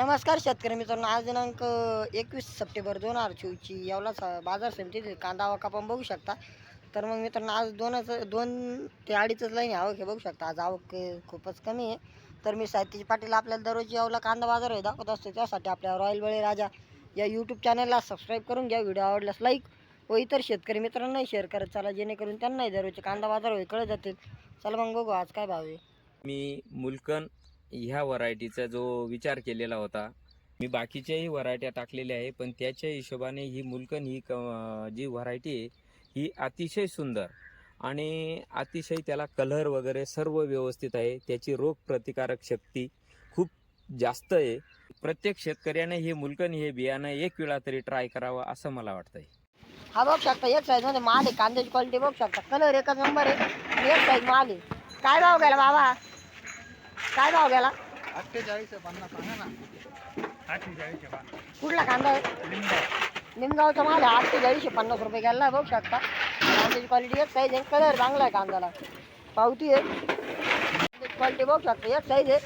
नमस्कार शेतकरी मित्रांनो आज दिनांक एकवीस सप्टेंबर दोन हजार चोवीसची यावला बाजार समितीत कांदा आवक आपण बघू शकता. तर मग मित्रांनो आज दोनच दोन ते अडीचच लाईन आवक हे बघू शकता. आज आवक खूपच कमी आहे. तर मी साहित्यजी पाटील आपल्याला दररोज येवला कांदा बाजार हे दाखवत असतो. त्यासाठी आपल्या रॉयल बळी राजा या यूट्यूब चॅनलला सबस्क्राईब करून घ्या. व्हिडिओ आवडल्यास लाईक व इतर शेतकरी मित्रांनाही शेअर करत चला जेणेकरून त्यांनाही दररोजचे कांदा बाजार होईल कळत जातील. चला मग बघू आज काय भाव आहे. मी मुलकन ह्या व्हरायटीचा जो विचार केलेला होता मी बाकीच्याही व्हरायट्या टाकलेल्या आहे पण त्याच्या हिशोबाने ही मुलकन ही क- जी व्हरायटी आहे ही अतिशय सुंदर आणि अतिशय त्याला कलर वगैरे सर्व व्यवस्थित आहे. त्याची रोग प्रतिकारक शक्ती खूप जास्त आहे. प्रत्येक शेतकऱ्याने हे मुलकन हे बियाणं एक वेळा तरी ट्राय करावं असं मला वाटतंय. हा बघू शकता एक साईजमध्ये माल आहे कांद्याची क्वालिटी बघू शकता. कलर एकच नंबर आहे एक साईज माल आहे. काय भाव गेला बाबा? काय भाव गेला अठ्ठेचाळीस पन्नास सांगा ना. अठ्ठेचाळीस कुठला कांदा आहे? निमगावचा माल आहे आठशे चाळीसशे पन्नास रुपये गेला बघू शकता. कांद्याची क्वालिटी एक साईज आहे कलर चांगला आहे कांद्याला. पावती आहे. कांद्याची क्वालिटी बघू शकता एक साईज आहे.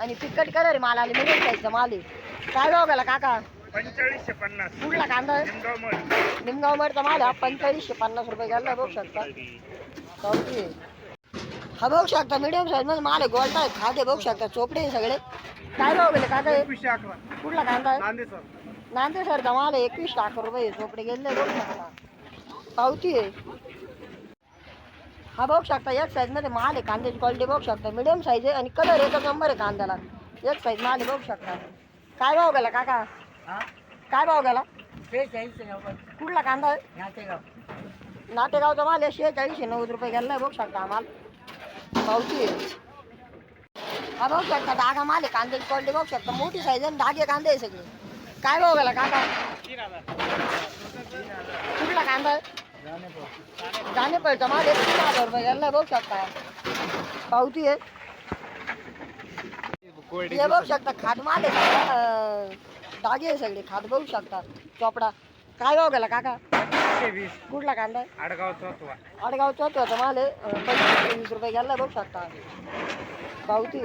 आणि फिक्कट कलर माल आले मिडियम साईजचा माल आहे. काय भाव गेला काका? पंचेचाळीसशे पन्नास. कुठला कांदा आहे? निमगाव मधचा माल हा पंचेचाळीसशे पन्नास रुपये गेला बघू शकता. पावती आहे. हा बघू शकता मीडियम साईजमध्ये माल गोल्टा आहे खाते बघू शकता चोपडे आहे सगळे. काय भाव गेले काका हे? एकवीसशे अकरा. कुठला कांदा आहे? सर. नांदे सर माल एकवीस लाख रुपये चोपडे गेले बघू शकता. पावती आहे. हा बघू शकता एक साईजमध्ये माल आहे कांद्याची क्वालिटी बघू शकता. मीडियम साईज आहे आणि कलर एकच नंबर आहे कांद्याला. एक साईज माल आहे बघू शकता. काय भाव गेला काका? काय भाव गेला? कुठला कांदा आहे? नाटेगावचा माल आहे शेहेचाळीसशे नव्वद रुपये गेला बघू शकता माल. पावती. आहे हा बघू शकता डागा माल आहे कांद्याची क्वालिटी बघू शकता. मोठी साईज आहे आणि डागे कांदे आहे सगळे. काय भाव गेला काका? कुठला कांदा? जाणे पडतं माले तीन हजार रुपये गेला बघू शकता. पावती आहे. हे बघू शकता खाट माल आहे डागे आहे सगळे. खाट बघू शकता. चोपडा. काय भाव गेला काका? वीस कुठला कांदा? आहे आडगाव चौथवा. आडगाव चौथं होतं माल पंचवीस वीस रुपये बघू शकता. पावती.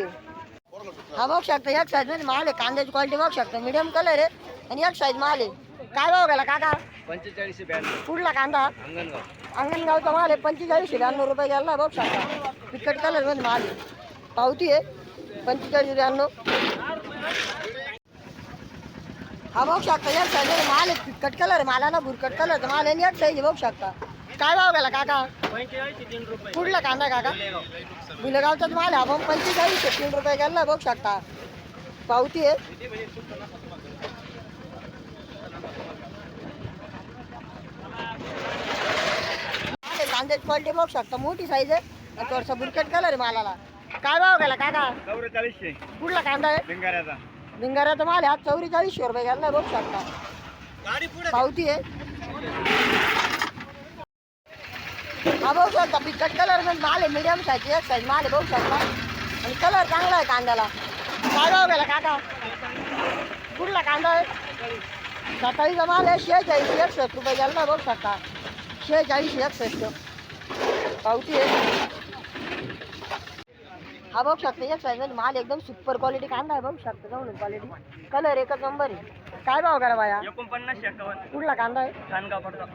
हा बघू शकता एक साईजमध्ये माल आहे. कांद्याची क्वालिटी बघू शकता. मीडियम कलर आहे आणि एक साईज माल आहे. काय भाव गेला काका? पंचेचाळीसशे ब्याण्णव. कुठला कांदा? अंगणगाव. अंगणगावचा माल आहे. पंचेचाळीसशे ब्याण्णव रुपये गेला बघू शकता. फिकट कलरमध्ये माल आहे. पावती आहे. पंचेचाळीस ब्याण्णव. हा बघू शकता साईजमध्ये माल आहे फिकट कलर आहे मालाला भुरकट कलरचा माल आहे एक साईज बघू शकता. काय भाव गेला काका? कुठला कांदा काका? गुलेगावचाच माल आहे आपण पंचेचाळीसशे तीन रुपये गेला बघू शकता. पावती आहे. माल कांद्याची क्वालिटी बघू शकता मोठी साईज आहे थोडासा बुरकट कलर आहे मालाला. काय भाव गेला काका? चौवेचाळीसशे कुठला कांदा आहे? भिंगाऱ्याचा माल आज चौवेचाळीसशे रुपये गेला बघू शकता. पावती आहे. हा बघू शकता पिकट कलरमध्ये माल आहे मीडियम साईज एक साईज माल आहे बघू शकता. आणि कलर चांगला आहे कांद्याला. काय भाव गेला काका. कुठला कांदा आहे? सकाळीचा माल आहे शेहेचाळीस एकसष्ट रुपये गेला बघू शकता. शेहेचाळीस एकसष्ट. पावती आहे. हा बघू शकता एक साईजमध्ये माल एकदम सुपर क्वालिटी कांदा आहे बघू शकता जाऊन क्वालिटी कलर एकच नंबर आहे. काय भाव करा बाया? एकोणपन्नासशे एक्कावन्न कुठला कांदा आहे? खानगाव पडतो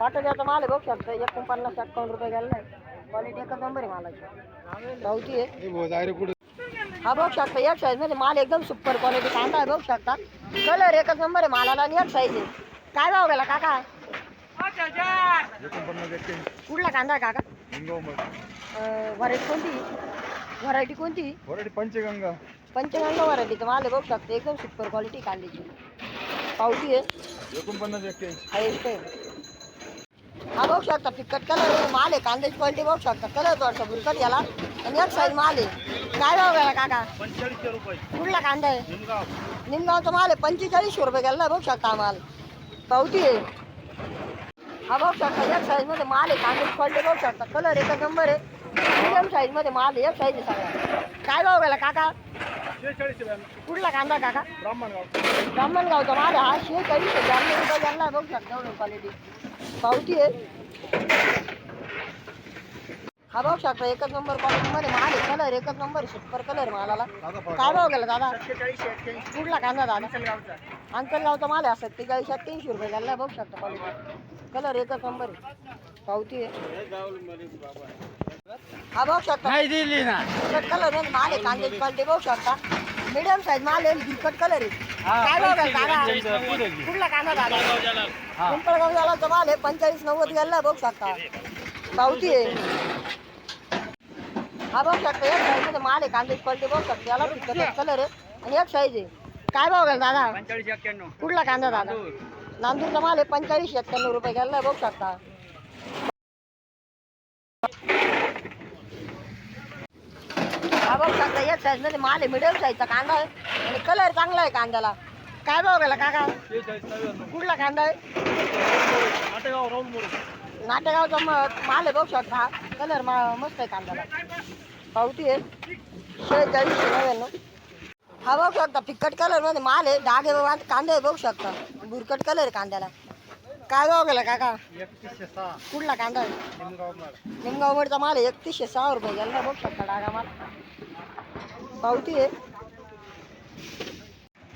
पाठवल्याचा माल आहे बघू शकता. एकोणपन्नास अठ्ठावन्न रुपये गेला आहे क्वालिटी एकच नंबर आहे मालाची. गावठी आहे. हा बघू शकता एक साईजमध्ये माल एकदम सुपर क्वालिटी कांदा आहे बघू शकता. कलर एकच नंबर आहे मालाला आणि एक साईज आहे काय भाव गेला काका? एकोणपन्नास कुठला कांदा आहे काका? व्हरायटी कोणती? व्हरायटी कोणती? वरडी पंचगंगा. पंचगंगा व्हरायटीचा माल आहे बघू शकता एकदम सुपर क्वालिटी कांद्याची पावती आहे. एकोणपन्नास एक्क्याऐंशी हा बघू शकता फिकट कलर माल आहे कांद्याची क्वालिटी बघू शकता. कलर थोडासा बुरकट गेला आणि एक साईज माल आहे. काय भाव गेला काका? पंचेचाळीसशे रुपये. कुठला कांदा आहे? निमगाव. निमगावचा माल आहे. पंचेचाळीसशे रुपये गेला बघू शकता माल. पावती आहे. हा बघू शकता एक साईजमध्ये माल आहे. कांद्याची क्वालिटी बघू शकता. कलर एकच नंबर आहे. मिडियम साईजमध्ये माल एक साईज आहे काय भाव गेला काका? शेहेचाळीसशे कुठला कांदा काका? ब्राह्मणगाव ब्राह्मणगावचा माल हा शेहेचाळीसशे ब्याण्णव रुपये गेला बघू शकता क्वालिटी पावती आहे. हा भाऊ शकता एकच नंबर क्वालिटी मध्ये माल आहे. कलर एकच नंबर सुपर कलर मालाला. काय भाव गेला दादा? कुठला कांदा दादा? अंकलगावचा माल आहे. सत्तेचाळीस अठ्ठ्याऐंशी रुपये गेला बघू शकता क्वालिटी कलर एकच नंबर आहे. पावती आहे. हा बघू शकता. नाही दिली ना. कलर माल आहे कांद्याची क्वालिटी बघू शकता. मीडियम साईज माल आहे बिकट कलर आहे. काय भाव दादा. कुठला कांदा दादा पिंपळगाव झाला माल आहे पंचेचाळीस नव्वद गेला बघू शकता. पावती आहे. हा बघू शकता एक साईजमध्ये माल आहे कांद्याची क्वालिटी बघू शकता. याला कलर आहे आणि एक साईज आहे. काय भाव गेला दादा? पंचेचाळीस एक्क्याण्णव. कुठला कांदा दादा नांदूरचा माल आहे पंचेचाळीस एक्क्याण्णव रुपये गेला बघू शकता. हा बघू शकता एक साईजमध्ये माल आहे मिडियम साईजचा कांदा आहे. आणि कलर चांगला आहे कांद्याला. काय भाव गेला काका? कुठला कांदा आहे? नाटेगावचा म- माल आहे बघू शकता कलर मस्त आहे कांद्याला. पावती आहे. शेहेचाळीस नव्याण्णव. हा बघू शकता फिक्कट कलरमध्ये माल आहे. डागे वा- कांदे आहे बघू शकता. बुरकट कलर आहे कांद्याला. काय भाव गेला काका? कुठला कांदा आहे? निमगावमडचा माल आहे एकतीसशे सहा रुपये. गेला बघू शकता डागा माल. पावती आहे.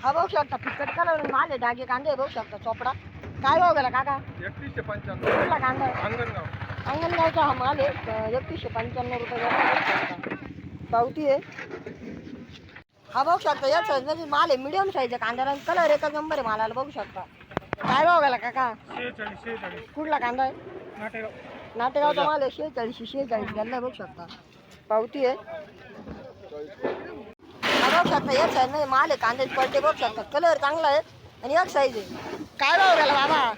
हा बघू शकता फिक्कट कलर माल आहे डागे कांदे बघू शकता चोपडा. काय भाव गेला काका? एकतीसशे पंच्याण्णव. कुठला कांदा आहे? अंगणगाव. अंगणगावचा हा माल आहे एकतीसशे पंच्याण्णव रुपये गेला. बघू शकता पावती आहे. हा बघू शकता या साईज माल आहे मिडियम साईज कांद्याला कलर एकच नंबर आहे मालाला बघू शकता. काय भाव गेला काका? शेहेचाळीस शेहेचाळीस. कुठला कांदा आहे? नाटेगाव. नाटेगावचा माल आहे शेहेचाळीस शेहेचाळीस बघू शकता. पावती आहे. बघू शकता एक साईज नाही माल आहे कांद्याची बघू शकता कलर चांगला आहे आणि एक साईज आहे काय भाव गेला बाबा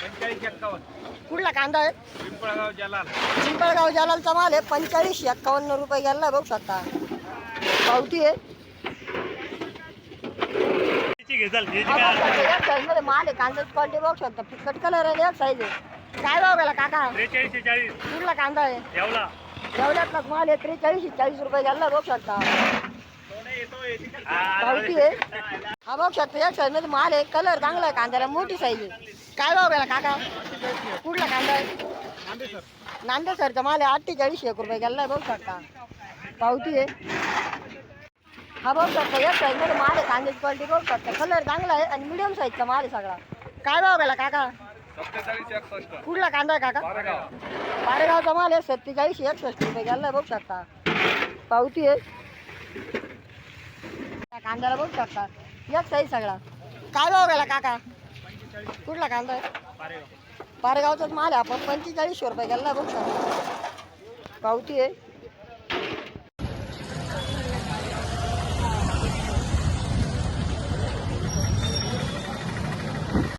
पंचेचाळीस एक्कावन्न कुठला कांदा आहे? पिंपळगाव जलाल पिंपळगाव जालालचा माल आहे पंचेचाळीस एक्कावन्न रुपये गेला बघू शकता पावती आहे हा बघू शकता, एक साईजमध्ये माल आहे कांद्याची क्वालिटी बघू शकता फिकट कलर आहे आणि एक साईज आहे काय भाव गेला काका त्रेचाळीस चाळीस कुठला कांदा आहे येवला एवढ्यातलाच माल आहे त्रेचाळीस चाळीस रुपये घ्यायला रोख शकता. पावती आहे. हा बघ शकता या साईजमध्ये माल आहे कलर चांगला आहे कांद्याला मोठी साईज आहे. काय भाव गेला काका? कुठला कांदा आहे? नांदेड सरचा माल आहे अठ्ठेचाळीस एक रुपये घ्यायला बघ शकता. पावती आहे. हा बघ शकता या साईजमध्ये माल आहे कांद्याची क्वालिटी बघ शकता. कलर चांगला आहे आणि मिडियम साईजचा माल आहे सगळा. काय भाव गेला काका? सत्तेचाळीस एकसष्ट. कुठला कांदा आहे काका? बारेगाव. पारेगावचा माल आहे सत्तेचाळीस एकसष्ट रुपये. गेला बघू शकता. पावती आहे. त्या कांद्याला बघू शकता. एक साईज सगळा. काय भाव गेला काका? कुठला कांदा आहे? बारेगाव. पारेगावचाच माल आहे. आपण पंचेचाळीस रुपये गेला बघू शकता. पावती आहे.